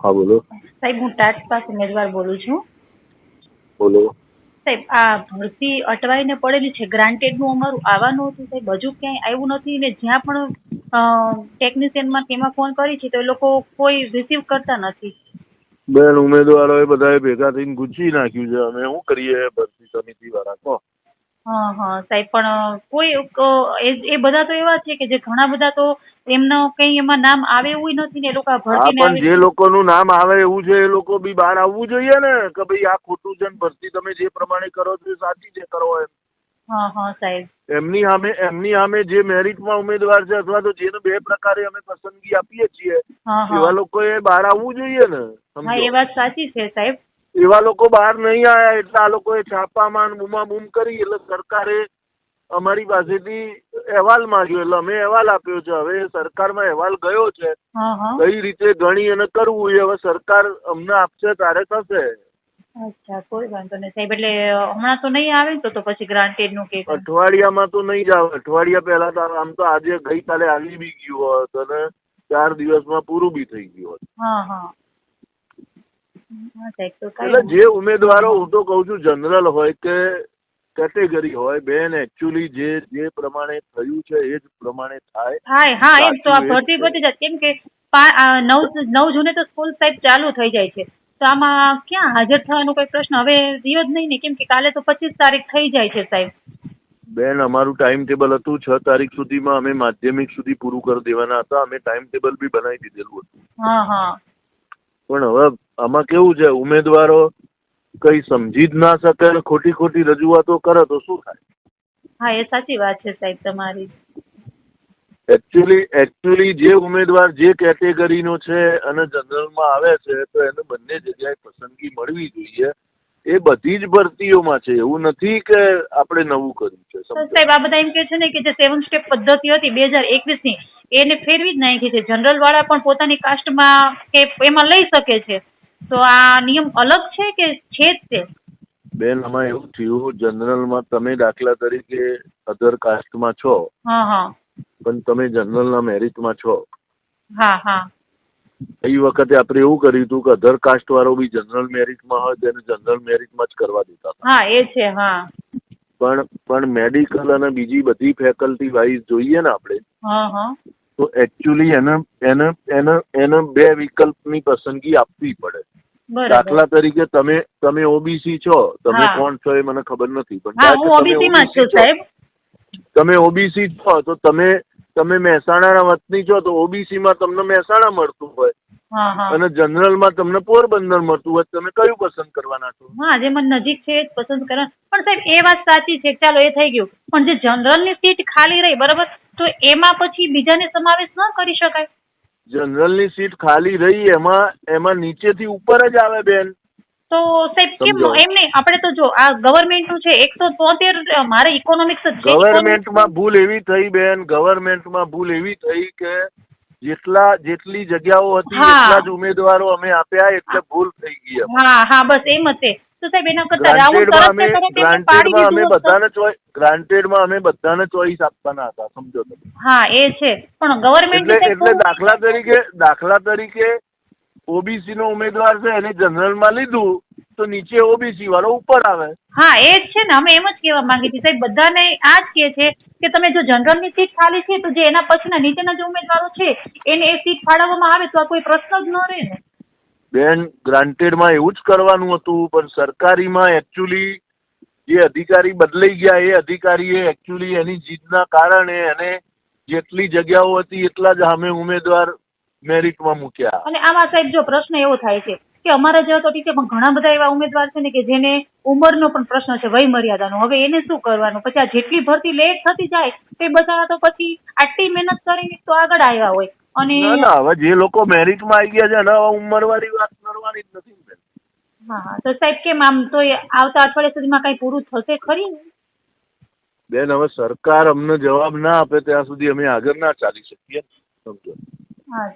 હા બોલો. સાહેબ હું ટાટ પાસ ઉમેદવાર બોલું છું. બોલો. સાહેબ આ ભરતી અટવાઈને પડેલી છે. ગ્રાન્ટેડનું અમારું આવવાનું હતું સાહેબ. હજુ ક્યાંય આવ્યું નથી ને જ્યાં પણ ટેકનિશિયનમાં તેમાં ફોન કરી છે તો એ લોકો કોઈ રિસીવ કરતા નથી. બેન ઉમેદવારોએ બધાએ ભેગા થઈને ગુંચી નાખ્યું છે. અમે શું કરીએ? ભરતી સમિતિ વાળા કહો હા હા સાહેબ પણ કોઈ એ બધા તો એવા છે કે જે ઘણા બધા તો એમનો કઈ એમાં નામ આવે એવું નથી ને એ લોકો હા ભરતીને પણ જે લોકોનું નામ આવે એવું છે એ લોકો બી બહાર આવવું જોઈએ ને કે ભાઈ આ ખોટું છે ને ભરતી તમે જે પ્રમાણે કરો છો એ સાચી છે કરો એમ. હા હા સાહેબ. એમની સામે એમની સામે જે મેરિટમાં ઉમેદવાર છે અથવા તો જેને બે પ્રકારે અમે પસંદગી આપીએ છીએ હા એવા હા લોકોએ બહાર આવવું જોઈએ ને હા એ સમજો. વાત સાચી છે સાહેબ. એવા લોકો બહાર નહીં આવ્યા એટલે આ લોકોએ છાપામાં બૂમા બૂમ કરી એટલે સરકારે અમારી પાસેથી અહેવાલ માંગ્યો. એટલે અમે અહેવાલ આપ્યો છે. હવે સરકારમાં અહેવાલ ગયો છે. કઈ રીતે ગણી અને કરવું એ હવે સરકાર અમને આપશે તારે થશે. અચ્છા કોઈ વાંધો નહીં. સાહેબ એટલે હમણાં તો નહીં આવે તો તો પછી ગ્રાન્ટેડનું કે અઠવાડિયામાં તો નહીં જ આવે. અઠવાડિયા પહેલા તો આમ તો આજે ગઈકાલે આવી બી ગયું હોત અને ચાર દિવસમાં પૂરું બી થઈ ગયું હોત. હા હા. એટલે જે ઉમેદવારો હું તો કહું છું જનરલ હોય કે કેટેગરી હોય બેન એકચ્યુઅલી જે જે પ્રમાણે થયું છે એ જ પ્રમાણે થાય. થાય હા એમ તો આ ભરતી છે. જાય કેમ કે નવ નવ જૂને તો સ્કૂલ સાહેબ ચાલુ થઈ જાય છે. તો આમાં ક્યાં હાજર થવાનો કોઈ પ્રશ્ન? હવે રહ્યો જ નહીં ને કેમ કે કાલે તો પચીસ તારીખ થઈ જાય છે સાહેબ. બેન અમારું ટાઈમ ટેબલ હતું છ તારીખ સુધીમાં અમે માધ્યમિક સુધી પૂરું કરી દેવાના હતા. અમે ટાઈમ ટેબલ બી બનાવી દીધેલું હતું. હા હા. પણ હવે આમાં કેવું છે? ઉમેદવારો કઈ સમજી જ ના શકે અને ખોટી ખોટી રજૂઆતો કરે તો શું થાય? હા એ સાચી વાત છે સાહેબ તમારી. એકચ્યુઅલી એકચ્યુઅલી જે ઉમેદવાર જે કેટેગરીનો છે અને જનરલમાં આવે છે તો એને બંને જગ્યાએ પસંદગી મળવી જોઈએ. એ બધી જ ભરતીઓમાં છે. એવું નથી કે આપણે નવું કર્યું છે સાહેબ આ બધા એમ કે છે ને કે જે સેવન સ્ટેપ પદ્ધતિ હતી બે હજાર એકવીસની એને ફેરવી જ નાખી છે. જનરલ વાળા પણ પોતાની કાસ્ટમાં કે એમાં લઈ શકે છે. તો આ નિયમ અલગ છે કે છે? જ તે બેન આમાં એવું થયું જનરલમાં તમે દાખલા તરીકે અધર કાસ્ટમાં છો. હા હા. પણ તમે જનરલના મેરિટમાં છો. હા હા. એ વખતે આપણે એવું કર્યું હતું કે અધર કાસ્ટ વાળો બી જનરલ મેરિટમાં હોય તેને જનરલ મેરિટમાં જ કરવા દેતા હતા. હા એ છે હા. પણ પણ મેડિકલ અને બીજી બધી ફેકલ્ટી વાઇઝ જોઈએ ને આપણે હા હા. તો એકચ્યુઅલી એને એને એને એને બે વિકલ્પની પસંદગી આપવી પડે. દાખલા તરીકે તમે તમે ઓબીસી છો તમે કોણ છો એ મને ખબર નથી પણ હું તમે ઓબીસી માં છું છો, સાહેબ. તમે ઓબીસી છો તો તમે તમે મહેસાણાના વતની છો તો ઓબીસી માં તમને મહેસાણા મળતું હોય. અને જનરલમાં તમને પોરબંદર મળતું હોય તમે કયું પસંદ કરવાના છો? હા જે મને નજીક છે જ પસંદ કરવા પણ સાહેબ એ વાત સાચી છે ચાલો એ થઈ ગયું. પણ જે જનરલની સીટ ખાલી રહી બરાબર? તો એમાં પછી બીજાને સમાવેશ ન કરી શકાય. જનરલની સીટ ખાલી રહી એમાં એમાં નીચેથી ઉપર જ આવે બેન. તો સાહેબ કેમ એમ નહીં આપણે તો જો આ ગવર્મેન્ટનું છે એકસો તોતેર મારે ઇકોનોમિક્સ ગવર્મેન્ટમાં ભૂલ એવી થઈ બેન ગવર્મેન્ટમાં ભૂલ એવી થઈ કે જેટલા જેટલી જગ્યાઓ હતી એટલા જ ઉમેદવારો અમે આપ્યા એટલે ભૂલ થઈ ગઈ હા હા બસ એમ જ છે. તો સાહેબ એના કરતા રાઉન્ડ તરત ને એમને પાડી દીધું અમે બધાને ચોઈસ ગ્રાન્ટેડમાં અમે બધાને ચોઈસ આપવાના હતા સમજો તમે. હા એ છે. પણ ગવર્મેન્ટ એટલે એટલે દાખલા તરીકે દાખલા તરીકે ઓબીસી નો ઉમેદવાર છે એને જનરલમાં લીધું તો નીચે ઓબીસી વાળો ઉપર આવે. હા એ જ છે ને. અમે એમ જ કહેવા માંગીએ છીએ. સાહેબ બધાને આ જ કહે છે કે તમે જો જનરલની સીટ ખાલી છે તો જે એના પછીના નીચેના જે ઉમેદવારો છે એને એ સીટ ફાળવવામાં આવે તો આ કોઈ પ્રશ્ન જ ન રહે ને. બેન, ગ્રાન્ટેડમાં એવું જ કરવાનું હતું, પણ સરકારીમાં એકચ્યુઅલી જે અધિકારી બદલાઈ ગયા, એ અધિકારીએ એકચ્યુઅલી એની જીદના કારણે એને જેટલી જગ્યાઓ હતી, એટલા જ અમે ઉમેદવાર મેરિટમાં મૂક્યા. અને આમાં સાહેબ જો પ્રશ્ન એવો થાય છે કે અમારા જેવા તો ઠીક છે પણ ઘણા બધા એવા ઉમેદવાર છે ને કે જેને ઉંમરનો પણ પ્રશ્ન છે વય મર્યાદાનો હવે એને શું કરવાનું? પછી આ જેટલી ભરતી લેટ થતી જાય તે બધા તો પછી આટલી મહેનત કરીને તો આગળ આવ્યા હોય. અને ના હવે જે લોકો મેરિટમાં આવી ગયા છે એના હવે ઉંમરવાળી વાત કરવાની જ નથી ને હા તો સાહેબ કેમ આમ તો આવતા અઠવાડિયા સુધીમાં કઈ પૂરું થશે ખરી બેન હવે સરકાર અમને જવાબ ના આપે ત્યાં સુધી અમે આગળ ના ચાલી શકીએ. સમજો.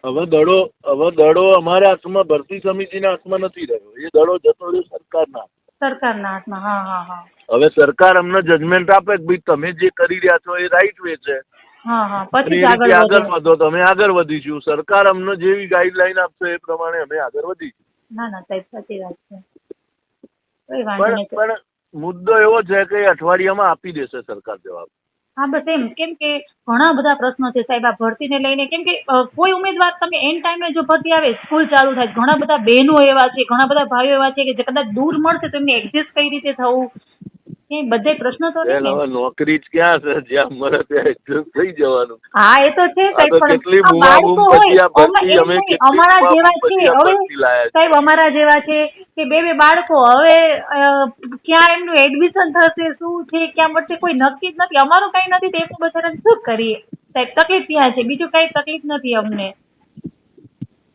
હવે દડો હવે દડો અમારા હાથમાં ભરતી સમિતિના હાથમાં નથી રહ્યો. એ દડો જતો રહ્યો સરકારના. સરકારના હાથમાં. હા હા હા. હવે સરકાર અમને જજમેન્ટ આપે કે ભાઈ તમે જે કરી રહ્યા છો એ રાઈટ વે છે. પછી આગળ વધે. વધો તો અમે આગળ વધીશું. સરકાર અમને જેવી ગાઈડલાઈન આપશે એ પ્રમાણે અમે આગળ વધીશું. ના ના સાહેબ સાચી વાત છે. પણ પણ મુદ્દો એવો છે કે અઠવાડિયામાં આપી દેશે સરકાર જવાબ. હા બસ એમ. કેમ કે ઘણા બધા પ્રશ્નો છે સાહેબ આ ભરતીને લઈને. કેમ કે કોઈ ઉમેદવાર તમે એન ટાઈમે જો ભરતી આવે સ્કૂલ ચાલુ થાય ઘણા બધા બહેનો એવા છે ઘણા બધા ભાઈઓ એવા છે કે જે કદાચ દૂર મળશે તો એમને એડજસ્ટ કઈ રીતે થવું? બધે પ્રશ્નો તો બેન ને હવે નોકરી જ ક્યાં છે? જ્યાં મળે ત્યાં એડજસ્ટ થઈ જવાનું. હા એ તો છે આ સાહેબ પણ આ બૂમાબૂમ બાળકો પછી આ ભરતી અમા- અમે એમ નહીં, કેટલી અમારા જેવા બૂમાબૂમ છે પછી આ હવે ભરતી લાયા છે. સાહેબ અમારા જેવા છે કે બે બે બાળકો હવે અ, ક્યાં એમનું એડમિશન થશે શું છે ક્યાં મળશે કોઈ નક્કી જ નથી. અમારું કઈ નથી તો એકનું બચારાને શું કરીએ? સાહેબ તકલીફ ત્યાં છે બીજું કઈ તકલીફ નથી અમને.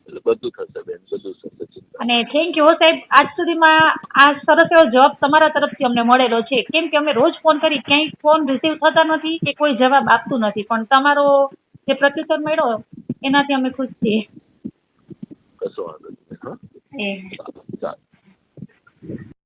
એટલે બધું થશે બેન બધું થશે. અને થેન્ક યુ સાહેબ. આજ સુધીમાં આ સરસ એવો જવાબ તમારા તરફથી અમને મળેલો છે. કેમ કે અમે રોજ ફોન કરી ક્યાંય ફોન રિસીવ થતા નથી કે કોઈ જવાબ આપતું નથી. પણ તમારો જે પ્રત્યુત્તર મળ્યો એનાથી અમે ખુશ છીએ. કશો વાંધો નહીં. હા? એ.